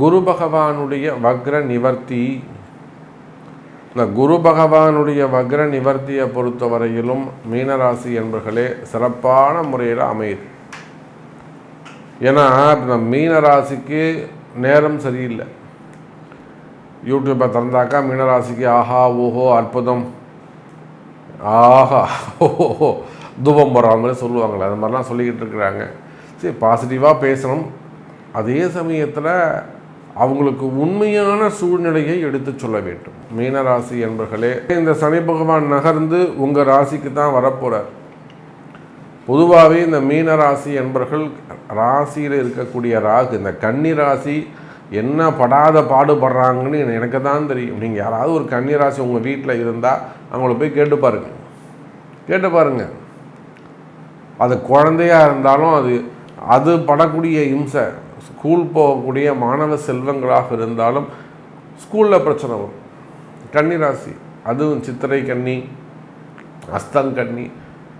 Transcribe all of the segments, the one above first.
குரு பகவானுடைய வக்ர நிவர்த்தி. இந்த குரு பகவானுடைய வக்ர நிவர்த்தியை பொறுத்தவரையிலும் மீனராசி என்பர்களே சிறப்பான முறையில் அமையுது. ஏன்னா இந்த மீனராசிக்கு நேரம் சரியில்லை. யூடியூப்பை திறந்தாக்கா மீனராசிக்கு ஆஹா ஓஹோ அற்புதம். ஆஹா ஓஹோ தூபம் போடுற மாதிரி சொல்லுவாங்களே அது மாதிரிலாம் சொல்லிக்கிட்டு இருக்கிறாங்க. சரி பாசிட்டிவாக பேசணும். அதே சமயத்தில் அவங்களுக்கு உண்மையான சூழ்நிலையை எடுத்து சொல்ல வேண்டும். மீனராசி என்பர்களே இந்த சனி பகவான் நகர்ந்து உங்கள் ராசிக்கு தான் வரப்போகிறார் பொதுவாகவே இந்த மீன ராசி என்பர்கள் ராசியில் இருக்கக்கூடிய ராகு இந்த கன்னி ராசி என்ன படாத பாடுபடுறாங்கன்னு எனக்கு தான் தெரியும். நீங்கள் யாராவது ஒரு கன்னி ராசி உங்கள் வீட்டில் இருந்தால் அவங்கள போய் கேட்டு பாருங்கள் கேட்டு பாருங்க. அது குழந்தையாக இருந்தாலும் அது அது படக்கூடிய இம்சை. ஸ்கூல் போகக்கூடிய மாணவ செல்வங்களாக இருந்தாலும் ஸ்கூலில் பிரச்சனை வரும். கன்னி ராசி அதுவும் சித்திரை கன்னி அஸ்தம் கன்னி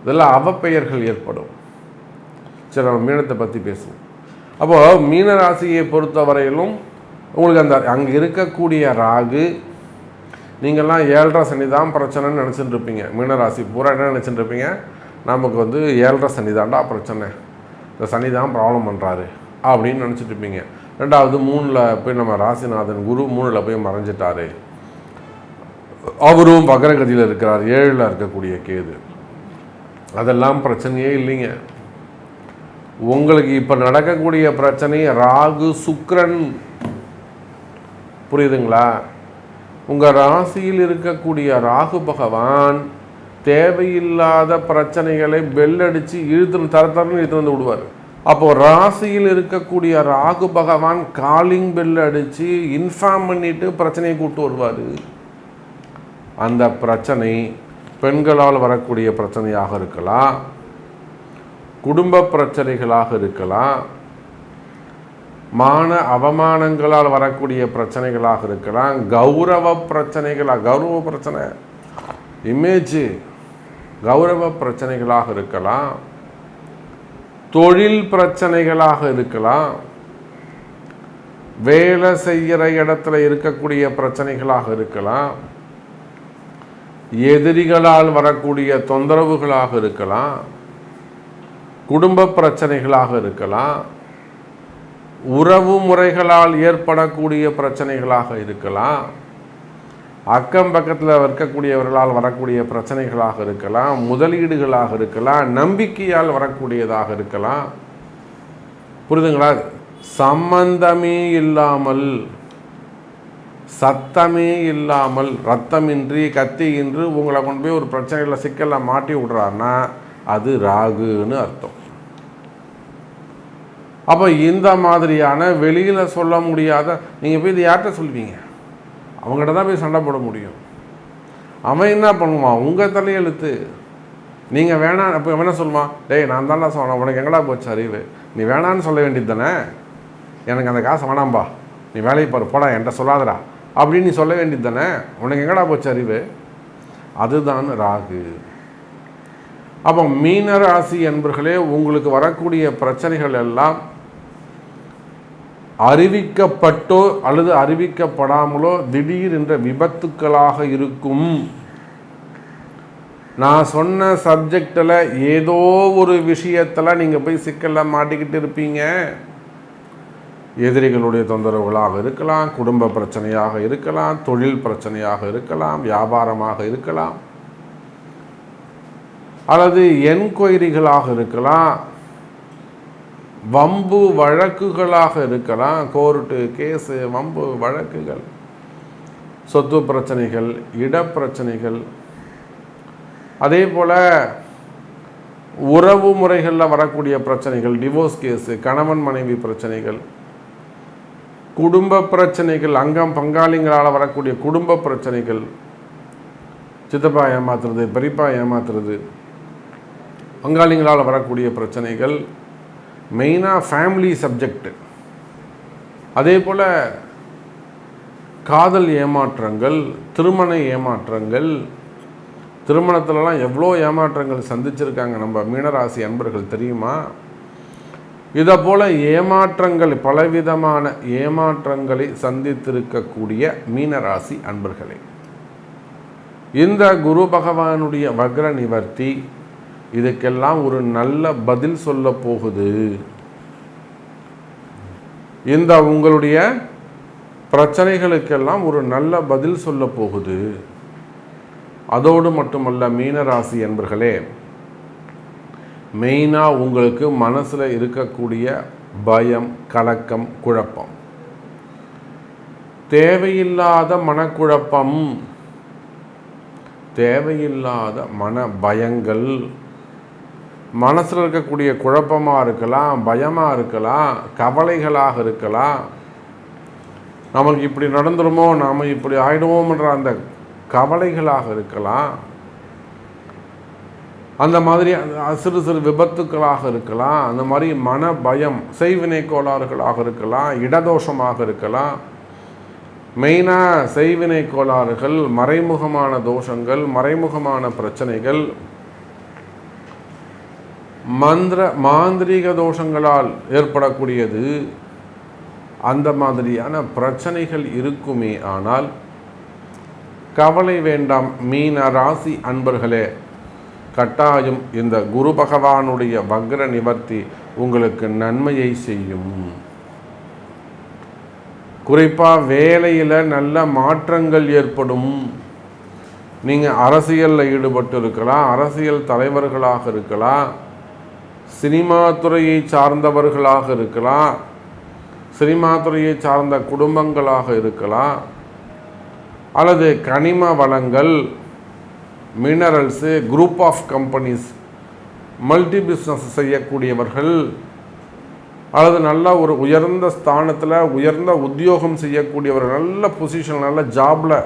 இதெல்லாம் அவப்பெயர்கள் ஏற்படும். சரி நம்ம மீனத்தை பற்றி பேசுவோம். அப்போது மீன ராசியை பொறுத்தவரையிலும் உங்களுக்கு அந்த அங்கே இருக்கக்கூடிய ராகு நீங்கள்லாம் ஏழரை சனி தான் பிரச்சனைன்னு நினச்சிட்டு இருப்பீங்க. மீனராசி பூரா என்ன நினச்சிட்டு இருப்பீங்க? நமக்கு வந்து ஏழரை சனி தான்டா பிரச்சனை. இந்த சனி தான் ப்ராப்ளம் பண்ணுறாரு அப்படின்னு நினச்சிட்டு இருப்பீங்க. ரெண்டாவது மூணில் போய் நம்ம ராசிநாதன் குரு மூணில் போய் மறைஞ்சிட்டாரு. அவரும் வக்ரகதியில் இருக்கிறார். ஏழில் இருக்கக்கூடிய கேது. அதெல்லாம் பிரச்சனையே இல்லைங்க. உங்களுக்கு இப்போ நடக்கக்கூடிய பிரச்சனை ராகு சுக்ரன். புரியுதுங்களா? உங்கள் ராசியில் இருக்கக்கூடிய ராகு பகவான் தேவையில்லாத பிரச்சனைகளை பெல்லடிச்சு இழுத்து தர தரன்னு இழுத்து வந்து விடுவார். அப்போது ராசியில் இருக்கக்கூடிய ராகு பகவான் காலிங் பெல் அடித்து இன்ஃபார்ம் பண்ணிட்டு பிரச்சனையை கூட்டு வருவார். அந்த பிரச்சனை பெண்களால் வரக்கூடிய பிரச்சனையாக இருக்கலாம். குடும்ப பிரச்சனைகளாக இருக்கலாம். மான அவமானங்களால் வரக்கூடிய பிரச்சனைகளாக இருக்கலாம். கௌரவ பிரச்சனைகளாக கௌரவ பிரச்சனை இமேஜ் கௌரவ பிரச்சனைகளாக இருக்கலாம். தொழில் பிரச்சனைகளாக இருக்கலாம். வேலை செய்கிற இடத்துல இருக்கக்கூடிய பிரச்சனைகளாக இருக்கலாம். எதிரிகளால் வரக்கூடிய தொந்தரவுகளாக இருக்கலாம். குடும்ப பிரச்சனைகளாக இருக்கலாம். உறவு முறைகளால் ஏற்படக்கூடிய பிரச்சனைகளாக இருக்கலாம். அக்கம் பக்கத்தில் இருக்கக்கூடியவர்களால் வரக்கூடிய பிரச்சனைகளாக இருக்கலாம் முதலீடுகளாக இருக்கலாம் நம்பிக்கையால் வரக்கூடியதாக இருக்கலாம். புரிதுங்களா? சம்பந்தமே இல்லாமல் சத்தமே இல்லாமல் ரத்தமின்றி கத்தியின்றி உங்களை கொண்டு போய் ஒரு பிரச்சனையில் சிக்கலில் மாட்டி விடுறாருன்னா அது ராகுன்னு அர்த்தம். அப்போ இந்த மாதிரியான வெளியில் சொல்ல முடியாத நீங்கள் போய் இது யார்கிட்ட சொல்வீங்க? அவங்ககிட்ட தான் போய் சண்டை போட முடியும். அவன் என்ன பண்ணுவான்? உங்கள் தலையெழுத்து. நீங்கள் வேணாம் அப்போ என்ன சொல்லுவான்? டேய் நான் தான்டா சொன்னேன். உனக்கு எங்கடா போச்சு அறிவு? நீ வேணான்னு சொல்ல வேண்டியது தானே? எனக்கு அந்த காசை வேணாம்பா. நீ வேலையை பாரு போடா என்கிட்ட சொல்லாதடா. அப்படின்னு நீ சொல்ல வேண்டியது தானே? உனக்கு எங்கடா போச்சு அறிவு? அதுதான் ராகு. அப்போ மீன ராசி என்பர்களே உங்களுக்கு வரக்கூடிய பிரச்சனைகள் எல்லாம் அறிவிக்கப்பட்டோ அல்லது அறிவிக்கப்படாமலோ திடீர் என்ற விபத்துக்களாக இருக்கும். நான் சொன்ன சப்ஜெக்டில் ஏதோ ஒரு விஷயத்தில் நீங்கள் போய் சிக்கலில் மாட்டிக்கிட்டு இருப்பீங்க. எதிரிகளுடைய தொந்தரவுகளாக இருக்கலாம் குடும்ப பிரச்சனையாக இருக்கலாம் தொழில் பிரச்சனையாக இருக்கலாம் வியாபாரமாக இருக்கலாம் அல்லது என்கொயரிகளாக இருக்கலாம். வம்பு வழக்குகளாக இருக்கலாம் கோர்ட்டு கேஸு வம்பு வழக்குகள் சொத்து பிரச்சனைகள் இடப்பிரச்சனைகள் அதே போல் உறவு முறைகளில் வரக்கூடிய பிரச்சனைகள் டிவோர்ஸ் கேஸு கணவன் மனைவி பிரச்சனைகள் குடும்ப பிரச்சனைகள் அங்கம் பங்காளிங்களால் வரக்கூடிய குடும்ப பிரச்சனைகள். சித்தப்பா ஏமாத்துறது பெரியப்பா ஏமாத்துறது பங்காளிங்களால் வரக்கூடிய பிரச்சனைகள். மெயினாக ஃபேமிலி சப்ஜெக்ட் அதே போல் காதல் ஏமாற்றங்கள் திருமண ஏமாற்றங்கள் திருமணத்திலலாம் எவ்வளோ ஏமாற்றங்கள் சந்திச்சிருக்காங்க நம்ம மீனராசி அன்பர்கள் தெரியுமா? இதை போல ஏமாற்றங்கள் பலவிதமான ஏமாற்றங்களை சந்தித்திருக்கக்கூடிய மீனராசி அன்பர்களே. இந்த குரு பகவானுடைய வக்ர நிவர்த்தி இதுக்கெல்லாம் ஒரு நல்ல பதில் சொல்ல போகுது. இந்த உங்களுடைய பிரச்சனைகளுக்கெல்லாம் ஒரு நல்ல பதில் சொல்ல போகுது. அதோடு மட்டுமல்ல மீனராசி என்பர்களே மெயினாக உங்களுக்கு மனசில் இருக்கக்கூடிய பயம் கலக்கம் குழப்பம். தேவையில்லாத மனக்குழப்பம் தேவையில்லாத மன பயங்கள் மனசில் இருக்கக்கூடிய குழப்பமாக இருக்கலாம் பயமாக இருக்கலாம் கவலைகளாக இருக்கலாம். நமக்கு இப்படி நடந்துருமோ நாம் இப்படி ஆகிடுவோம்ன்ற அந்த கவலைகளாக இருக்கலாம். அந்த மாதிரி அந்த சிறு சிறு விபத்துக்களாக இருக்கலாம். அந்த மாதிரி மன பயம் செய்வினை கோளாறுகளாக இருக்கலாம் இடதோஷமாக இருக்கலாம். மெயினாக செய்வினை கோளாறுகள் மறைமுகமான தோஷங்கள் மறைமுகமான பிரச்சனைகள் மந்திர மாந்திரீக தோஷங்களால் ஏற்படக்கூடியது. அந்த மாதிரியான பிரச்சனைகள் இருக்குமே ஆனால் கவலை வேண்டாம். மீன ராசி அன்பர்களே கட்டாயம் இந்த குரு பகவானுடைய வக்ர நிவர்த்தி உங்களுக்கு நன்மையை செய்யும். குறிப்பாக வேலையில் நல்ல மாற்றங்கள் ஏற்படும். நீங்கள் அரசியலில் ஈடுபட்டு இருக்கலாம் அரசியல் தலைவர்களாக இருக்கலாம் சினிமா துறையை சார்ந்தவர்களாக இருக்கலாம். சினிமா துறையை சார்ந்த குடும்பங்களாக இருக்கலாம். அல்லது கனிம வளங்கள் minerals group of companies multi business செய்யக்கூடியவர்கள் அல்லது நல்ல ஒரு உயர்ந்த ஸ்தானத்தில் உயர்ந்த உத்தியோகம் செய்யக்கூடியவர்கள் நல்ல பொசிஷன் நல்ல ஜாபில்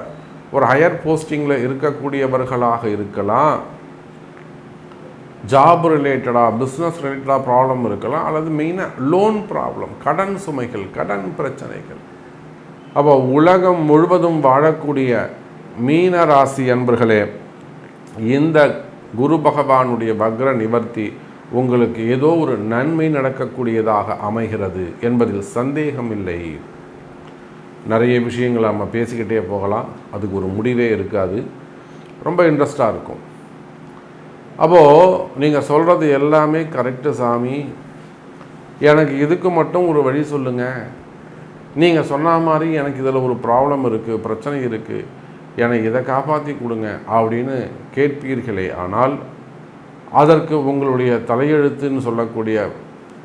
ஒரு ஹையர் போஸ்டிங்கில் இருக்கக்கூடியவர்களாக இருக்கலாம். ஜாப் ரிலேட்டடாக பிஸ்னஸ் ரிலேட்டடாக ப்ராப்ளம் இருக்கலாம். அல்லது மெயினாக லோன் ப்ராப்ளம் கடன் சுமைகள் கடன் பிரச்சனைகள். அப்போ உலகம் முழுவதும் வாழக்கூடிய மீன ராசி அன்பர்களே இந்த குரு பகவானுடைய வக்ர நிவர்த்தி உங்களுக்கு ஏதோ ஒரு நன்மை நடக்கக்கூடியதாக அமைகிறது என்பதில் சந்தேகம் இல்லை. நிறைய விஷயங்களை நம்ம பேசிக்கிட்டே போகலாம். அதுக்கு ஒரு முடிவே இருக்காது. ரொம்ப இன்ட்ரெஸ்டாக இருக்கும். அப்போது நீங்கள் சொல்கிறது எல்லாமே கரெக்டு சாமி. எனக்கு இதுக்கு மட்டும் ஒரு வழி சொல்லுங்கள் நீங்கள் சொன்ன மாதிரி எனக்கு இதில் ஒரு ப்ராப்ளம் இருக்குது பிரச்சனை இருக்குது எனக்கு இதை காப்பாற்றி கொடுங்க அப்படின்னு கேட்பீர்களே. ஆனால் அதற்கு உங்களுடைய தலையெழுத்துன்னு சொல்லக்கூடிய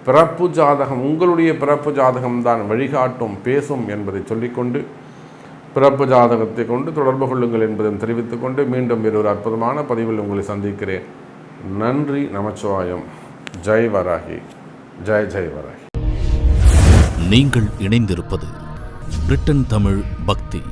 பிறப்பு ஜாதகம் உங்களுடைய பிறப்பு ஜாதகம் தான் வழிகாட்டும் பேசும் என்பதை சொல்லிக்கொண்டு பிறப்பு ஜாதகத்தை கொண்டு தொடர்பு கொள்ளுங்கள் என்பதை தெரிவித்துக்கொண்டு மீண்டும் வேறொரு அற்புதமான பதிவில் உங்களை சந்திக்கிறேன். நன்றி நமச்சிவாயம். ஜெய் வராகி. ஜெய் ஜெய் வராகி. நீங்கள் இணைந்திருப்பது பிரிட்டன் தமிழ் பக்தி.